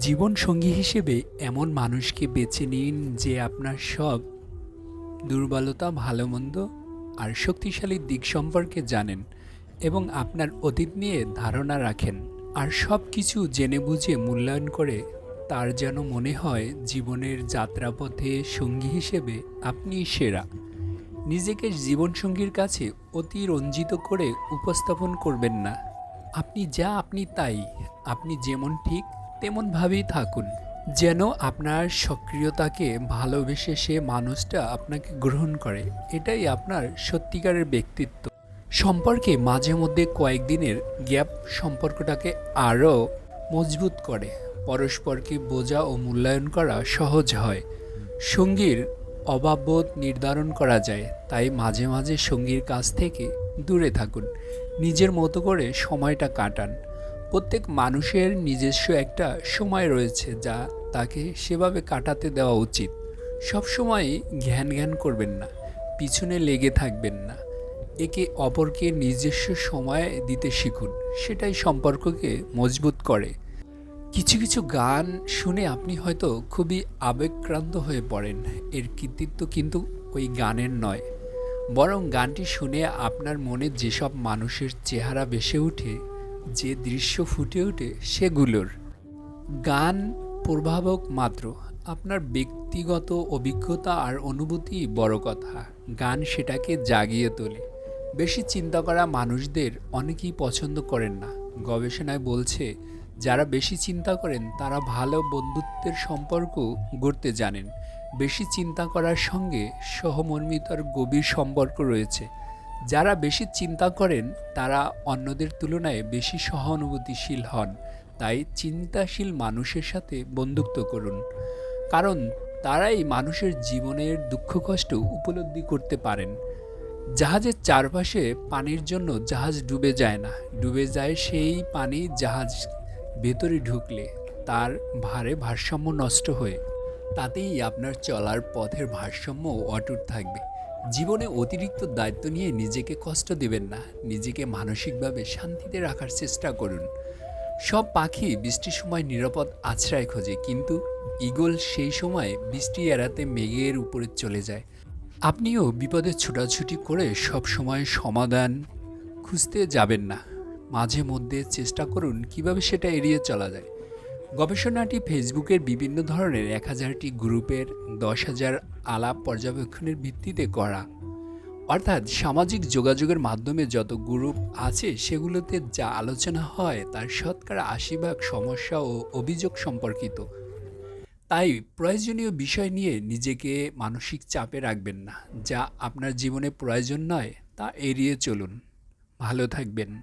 জীবন সঙ্গী হিসেবে এমন মানুষকে বেছে নিন যে আপনার সব দুর্বলতা ভালো মন্দ আর শক্তিশালী দিক সম্পর্কে জানেন এবং আপনার অতীত নিয়ে ধারণা রাখেন। আর সব কিছু জেনে বুঝে মূল্যায়ন করে তার যেন মনে হয় জীবনের যাত্রাপথে সঙ্গী হিসেবে আপনি সেরা। নিজেকে জীবনসঙ্গীর কাছে অতি রঞ্জিত করে উপস্থাপন করবেন না। আপনি যা আপনি তাই, আপনি যেমন ঠিক তেমনভাবেই থাকুন। যেন আপনার সক্রিয়তাকে ভালোবেসে সে মানুষটা আপনাকে গ্রহণ করে। এটাই আপনার সত্যিকারের ব্যক্তিত্ব। সম্পর্কে মাঝে মধ্যে কয়েকদিনের গ্যাপ সম্পর্কটাকে আরও মজবুত করে। পরস্পরকে বোঝা ও মূল্যায়ন করা সহজ হয়। সঙ্গীর অভাববোধ নির্ধারণ করা যায়। তাই মাঝে মাঝে সঙ্গীর কাছ থেকে দূরে থাকুন। নিজের মতো করে সময়টা কাটান। প্রত্যেক মানুষের নিজস্ব একটা সময় রয়েছে যা তাকে সেভাবে কাটাতে দেওয়া উচিত। সবসময় ঘ্যান ঘ্যান করবেন না, পিছনে লেগে থাকবেন না। একে অপরকে নিজস্ব সময় দিতে শিখুন, সেটাই সম্পর্ককে মজবুত করে। কিছু কিছু গান শুনে আপনি হয়তো খুবই আবেগক্রান্ত হয়ে পড়েন, এর কৃতিত্ব কিন্তু ওই গানের নয়। বরং গানটি শুনে আপনার মনে যেসব মানুষের চেহারা বেসে ওঠে যে দৃশ্য ফুটে ওঠে সেগুলোর। গান প্রভাবক মাত্র। আপনার ব্যক্তিগত অভিজ্ঞতা আর অনুভূতি বড় কথা। গান সেটাকে জাগিয়ে তোলে। বেশি চিন্তা করা মানুষদের অনেকেই পছন্দ করেন না। গবেষণায় বলছে, যারা বেশি চিন্তা করেন, তারা ভালো বন্ধুত্বের সম্পর্ক গড়তে জানেন। বেশি চিন্তা করার সঙ্গে সহমর্মিতার গভীর সম্পর্ক রয়েছে। যারা বেশি চিন্তা করেন, তারা অন্যদের তুলনায় বেশি সহানুভূতিশীল হন। তাই চিন্তাশীল মানুষের সাথে বন্ধুত্ব করুন। কারণ তারাই মানুষের জীবনের দুঃখ, কষ্ট উপলব্ধি করতে পারেন। জাহাজের চারপাশে পানির জন্য জাহাজ ডুবে যায় না। ডুবে যায় সেই পানি জাহাজ ভেতরে ঢুকলে তার ভারে ভারসাম্য নষ্ট হয়ে। তাতেই আপনার চলার পথের ভারসাম্য অটুট থাকবে। জীবনে অতিরিক্ত দায়িত্ব নিয়ে নিজেকে কষ্ট দেবেন না। নিজেকে মানসিকভাবে শান্তিতে রাখার চেষ্টা করুন। সব পাখি বৃষ্টির সময় নিরাপদ আশ্রয় খোঁজে, কিন্তু ঈগল সেই সময় বৃষ্টি এড়াতে মেঘের উপরে চলে যায়। আপনিও বিপদে ছোটাছুটি করে সব সময় সমাধান খুঁজতে যাবেন না। মাঝে মধ্যে চেষ্টা করুন কীভাবে সেটা এড়িয়ে চলা যায়। গবেষণাটি ফেসবুকের বিভিন্ন ধরনের এক হাজারটি গ্রুপের দশ হাজার আলাপ পর্যবেক্ষণের ভিত্তিতে করা। অর্থাৎ সামাজিক যোগাযোগের মাধ্যমে যত গ্রুপ আছে সেগুলোতে যা আলোচনা হয় তার শতকরা আশি সমস্যা ও অভিযোগ সম্পর্কিত। তাই প্রয়োজনীয় বিষয় নিয়ে নিজেকে মানসিক চাপে রাখবেন না, যা আপনার জীবনে প্রয়োজন নয়, তা এড়িয়ে চলুন। ভালো থাকবেন।